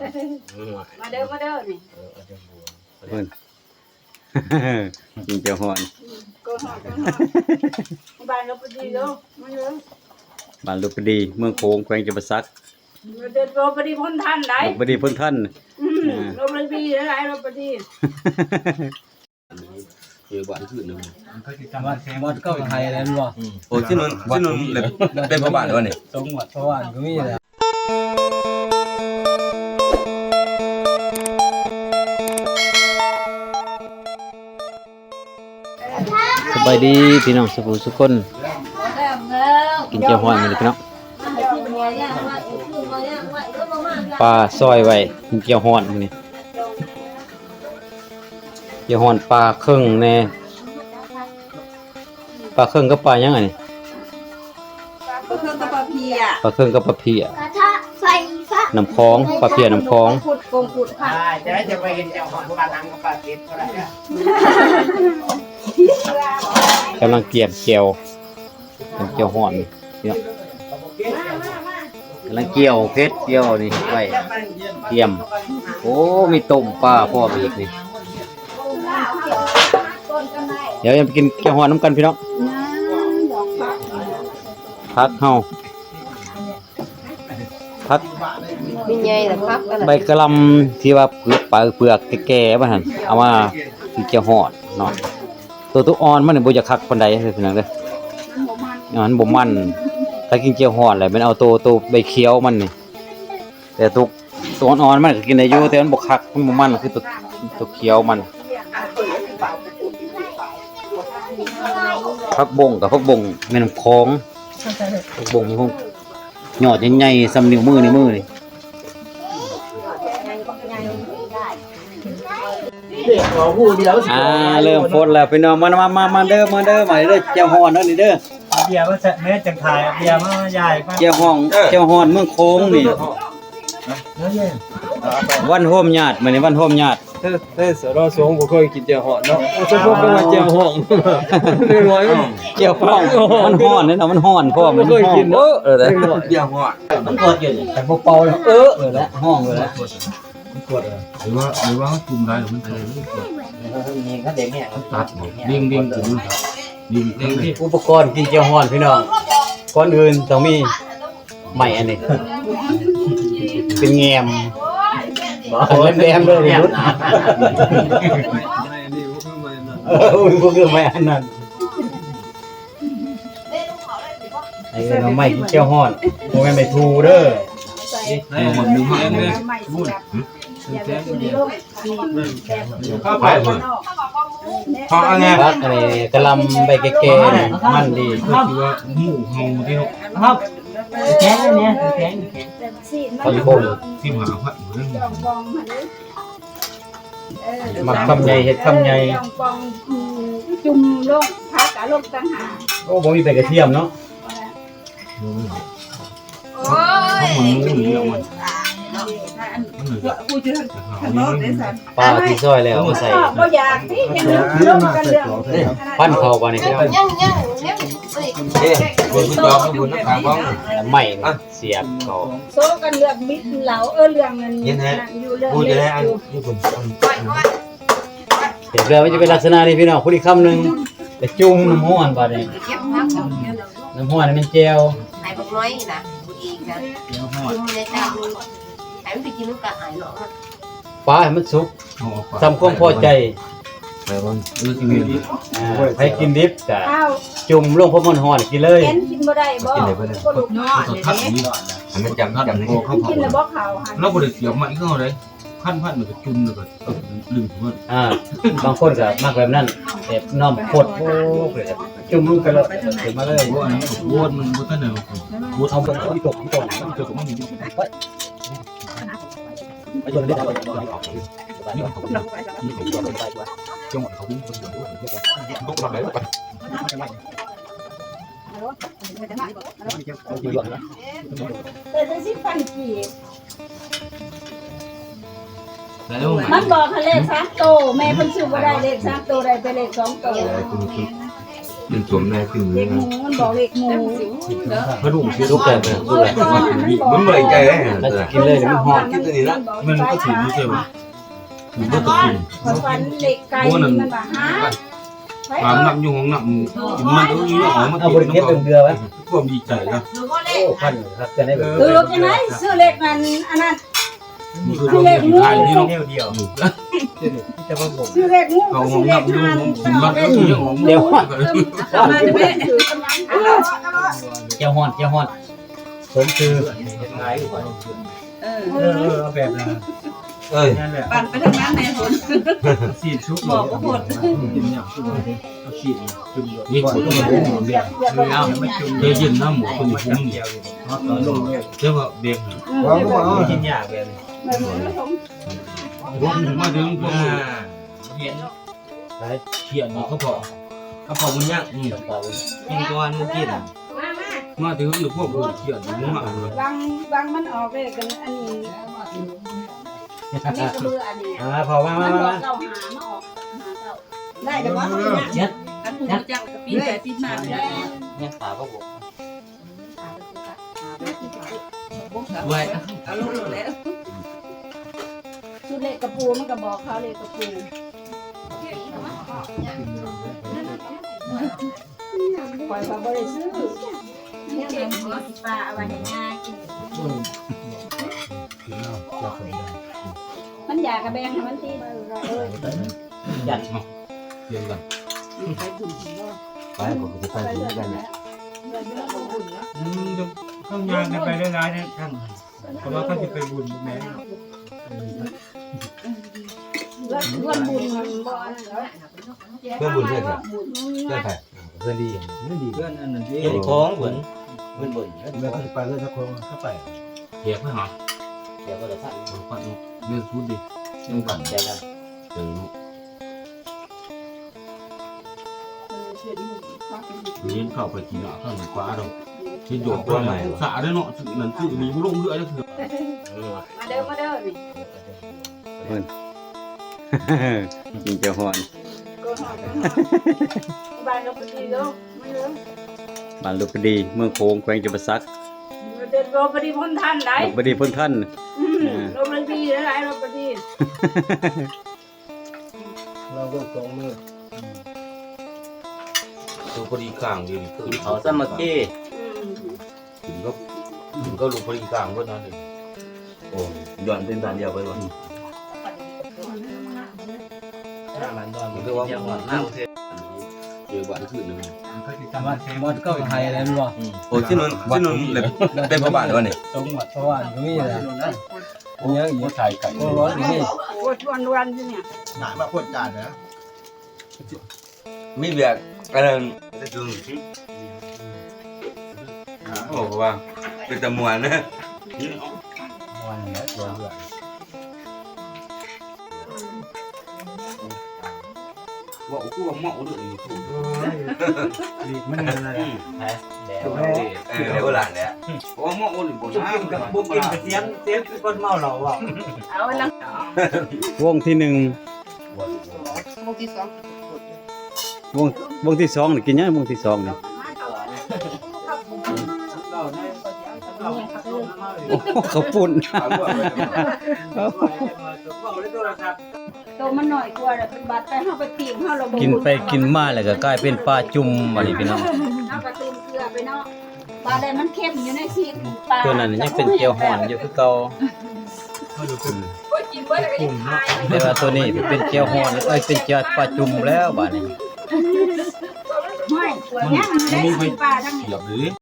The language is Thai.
มาเด้อมาเด้อนี่เพิ่น กินเจียวฮ้อนก็หอดก็หอดบ้านเราพอดีเด้อมาเด้อบ้านลูกพอดีเมืองโขงแขวงจำปาสักมาเด้อเราพอดีพ้นทันได้ลูกพอดีเพิ่นท่านอืมเราพอดีหลายเราพอดีอยู่บ้านคืนนึงวัดวัดก็ไทยแล้วบ่โอ้ที่นู้นที่นู้นเลยเป็นพ่อบ้านแล้วนี่สงวัดเพราะว่าก็มีแหละ สบายดีพี่น้องสุขสุขคนแล้วแล้วกินเจียวฮ้อนมื้อนี้พี่น้องปลาซอยไว้กินเจียวฮ้อนมื้อนี้เจียวฮ้อนปลาเครื่องแน่ปลาเครื่องกับปลายังไงนี่ก็คือตะปาเพียปลาเครื่องกับปลาเพียกระทะไฟฟ้าน้ำคลองปลาเพียน้ำคลองขุดกงขุดผักจะได้จะไปเห็นเจ้าของปลานังกับปลาเก็ดก็ได้เนี่ย กำลังเกียบเจียวเป็นเจียวฮ้อนนี่พี่น้องกำลังเกี่ยวเพชรเกี่ยวนี่ไว้เตรียม โอ้มีต้มปลาพร้อมอีกนี่เดี๋ยวยังไปกินแกงหอนน้ำกันพี่น้องพักเฮาพักมีไงล่ะครับกันใบกระหลำที่ว่าเปลือกปลาเปลือกแก่ๆมาหั่นเอามากินแกงหอนเนาะ ตัวตัวอ่อนมันนี่บ่จะคักปานใดเด้อพี่น้องเด้ออันนั้นบ่มันถ้ากินแกงหอนแหละมันเอาตัวตัวใบเขียวมันนี่แต่ตัวตัวอ่อนๆมันก็กินได้อยู่แต่มันบ่คักมันบ่มันคือตัวตัวเขียวมันผักบงกับผักบงแม่น้ำคลองผักบงนี่พวกยอดใหญ่ๆซ้ำนิ้วมือนิ้วมือนี่ อ่าเริ่มฝนแล้วพี่น้องมามามามาเด้อมาเด้อมาเด้อเจ้าฮ้อนเด้อนี่เด้อเบียร์ว่าแม่จังไทยเบียร์มาใหญ่มาเจ้าห้องเจ้าฮ้อนเมืองโค้งนี่วันโฮมญาติมื้อนี้วันโฮมญาติเฮ้ยเฮ้ยสรสงบ่เคยกินเจียวหอดเนาะเฉพาะก็ว่าเจียวหองน้อยๆมันเจ้าห้องมันฮ้อนเด้อเนาะมันฮ้อนพร้อมมันบ่เคยกินเอเนาะอเออเด้อเบี้ยหัวมันกดอยู่นี่แต่บ่เป่าแล้วเออเออแล้วห้องเลยแล้ว หรือว่าหรือว่าเขาจุ่มได้หรือมันอะไรไม่กดนี่เขาเด็กเนี่ยตัดดิ่งดิ่งถึงดิ่งดิ่งที่อุปกรณ์กินเจ้าฮ้อนพี่น้องก่อนอื่นต้องมีไม้อันนี้เป็นแงมบ่แหลมๆเลยนี่รุดเอออุ้ยพวกคือไม่อันนั้นไอ้เราไม่กินเจียวฮ้อนโมแม่นไม่ทูเด้อได้หมดหนึ่งห้อง อย่าไปกินโลกนี่ข้าวไปหมดพออันนี้พักอันนี้กะหลำใบแก่ๆนี่มันดีก็คือว่าหมูเฮาที่เขาครับแข็งเนี่ยแข็งต่สีมัพันนคมที่หาผัดอยู่เรื่องจองบองมาเลยเออมักคำใหญ่เฮ็ดคำใหญ่จองบองจุ่มลงพักกะลงต่างหากโอ้บ่มีใบกระเทียมเนาะโอ้ย กูจะทำโน้ตได้สันปลาที่ซอยแล้วมาใส่ก็อยากที่เห็นลงกันเรื่องพันเข้าก่อนนี่พี่น้องยังยังยังเอ๊ะคุณผู้ชมทุกคนนะครับว่าแล้วไม่นี่เสียบเข้าโซกันเรื่องมิดเหลาเออเรื่องเงินอยู่เรื่องพูดจะเล็ได้กอันอยู่ญี่ปุ่นเห็นแล้วมันจะเป็นลักษณะนี้พี่น้องผู้ที่คำหนึงแต่จุ่มน้ำห้อนบาดนี้เก็บพักน้ำห้อนนี่มันแจ่วหายบอกน้อยนะอีกนะกินในตา หายไปกินลูกกะหายหรอกปลาให้มันสุกเอาออกทำความพอใจไปบ้างเออจริงๆอ่าให้กินดิบก็ข้าวจุ่มลงพอมันห่อนกินเลย เห็นกินบ่ได้บ่ก็ลูกน้อยเขาทัดนี้อันนั้นจำทัดจำโอ้นี่เขากิเผานแล้วบ่ขาวหันเราบริเสียบมาอีกเขาเลยขั้นพัดมันก็จุ่มเลยก็ลืมถึงว่าอ่า บางคนก็มักแบบนั้นแบบน้ำพดโอ้เลยครับจุ่มลงไปเลยขึ้นมาเลยเพราะอันนี้โวนมันโวนตั้งแต่โวนเอาไปที่ตกที่ตกมันเจอกับมันอยู่ ไปจนได้เอาไปนี่เขานี่เขาจังหวะเขาพุ่งไปอยู่ต้องทำอะไรไปแต่จะสิพันกี่แล้วมันบอกให้เลข3โตแม่เพิ่นซื้อบ่ได้เลข3โตได้ไปเลข2โต เดี๋เป็นสวมแม่ขึ้นเลเล็ยกหมูมันบอกเล็กหมูกระดูกสิลูกแต่เนี่ยลูกแต่มันเบื่อใจเลยถ้าจะกินเลยเดี๋ยวมันหอมกินตัวนี้ละมันก็ถือไม่ใช่ไหมถือก็ตะกินคนฟันเล็กไก่มันว่าฮะความหนักอยู่ของหนักมันเอาอีกออกมาเอาบริเทศเดือเดือไว้ความดีใจนะหนูก็เล่โอ้พันครับจะได้แบบคือจังได๋ซื้อเล็กนั้นอันนั้นนี่ คือความดีใจที่เราเดียวเดียวจะมาผมซื้อเล็กหมูเขาขซื้อองเล็หนักกอยู่ห่านผมมันก็คือของเดี๋ยวมาจะไม่ถือกำลังเจ้าฮอนเจ้าฮอนสมคือเออเออเออเอาแบบนั้น เอ้ยนั่นแหละปั่นไปทางนั้นในฝนสีชุบบอกก็หมด กินอย่างชุบเอาสีจุ่มนี่คนที่ผมหมดเดียวเอาไม่จุ่มเดี๋ยวยินน้ำหมูคนที่ผมเดีเดียยววเอาลงเลยเรียกว่าเบรกว้าวว้าวกินยากแบบรถมาถึงพวกอ่าเขียนเขียนนี่เขาบอกเอาของมึงย่างอืมกินก่อนมึงกินมามามาถึงหรือพวกเขียนมึงมาเลยบางบางมันออกเลยกันอันนี้ อันนี้ก็เบื่ออันนี้อ่าพอมามัมานบอมากเก่าหามาออกหาเก่าได้แต่ว่าเขาเนี่ยกันผูกจังกับปีนไปปีนมาไม่ได้เนี่ยขาก็บอกไว้เอาลงแล้วชุดเล็กกระปูมันก็บอกเขาเล็กกระปูปล่อยปลาบริสุทธิ์นี่เก่งหัวปลาเอาไว้ให้ง่ายกินมัน อยากกระแบงให้มันตีเอยันเขียนกันไปผมจะไปถึงกันเนี่ยอืมเข้างานกันไปได้ร้ายนะท่านเพราะว่าเขาจะไปบุญแม่วันบุญมันบ่เพื่อนบุญเพื่อนใครเพื่อนใครเพื่อนดีเพื่อนดีเพื่อนอันนั้นเจ้าของเหมือนเพื่อนบ่นไม่ต้องไปเลยสักคนเข้าไปเขียนไม่หาเดี๋ยวก็จะสั่งปัด เรื่องพูดดิยังปั่นใจแล้วเออเรียนเข้าไปกินอะข้างหลังฟ้าเราที่โยกตัวไหนสาได้เนาะนั่นคือมีบุรุษเยอะเลยคือมาเด้อมาเด้อนี่กินเจ้าฮอนก็หอดบ้านเราไปดีเด้อมาเด้อบ้านลูกพดีเมืองโคงแขวงจุบซัก มาเดินโรบดีพ้นท่านได้ลูกพดีพ้นท่านโรบดีหลายโรบดีเราก็สองมือตัวพอดีกลางดีคือเขาสมัครกี้ถึงก็ถึงก็ลงพอดีกลางก็นั่นเองโอ้ย้อนเป็นตาเดียวไปวะมันตอนมันก็ว่าหน้าประเทศ เจอบ้านคืนนึงเขาจะทำอะไรบอลก็ไทยแล้วมั้งโอ้ที่นู้นที่นู้นเป็นพระบาทแล้วนี่สมบัติเพราะว่าตรงนี้แหละยังอีกถ่ายไก่ก็ร้อนนี่โอ้ชวนวันที่เนี่ยหนามาพ่นจานนะมีเบียร์อะไรจะดูโอ้ว่าเป็นตะมวนนะวันนี้ตัวเพื่อน ว่ากูว่าเหมาะเลยถูกดีมันอะไรแพ้แล้วเออเดี๋ยวหลานเนี่ยว่าเหมาะเลยบ่จุกนะกินกับบุกกินเสียงเสียงคือคนเมาเหล้าอะเอาละวงที่หนึ่งโมที่สองวงวงที่สองนี่กินยังวงที่สองนี่โอ้เขาปุ่น ตัวมันหน่อยกว่าแล้วเป็นบัตรแต่เฮาไปตีเฮาเราบ่กินไปกินมาแล้วก็กลายเป็นปลาจุ่มอันนี้พี่น้องเอากระตุ้นเกลือไปเนาะปลาใดมันเค็มอยู่ในซีดปลาตัวนั้นยังเป็นเจียวห่อนอยู่คือเก่ากินเบิดแล้วก็ยังคายแต่ว่าตัวนี้เป็นเจียวห่อนเอ้ยเป็นเจียวปลาจุ่มแล้วบัดนี้ ไม่ตัวเนี้ยมันได้กินปลาทั้งนี้เหยียบหรือ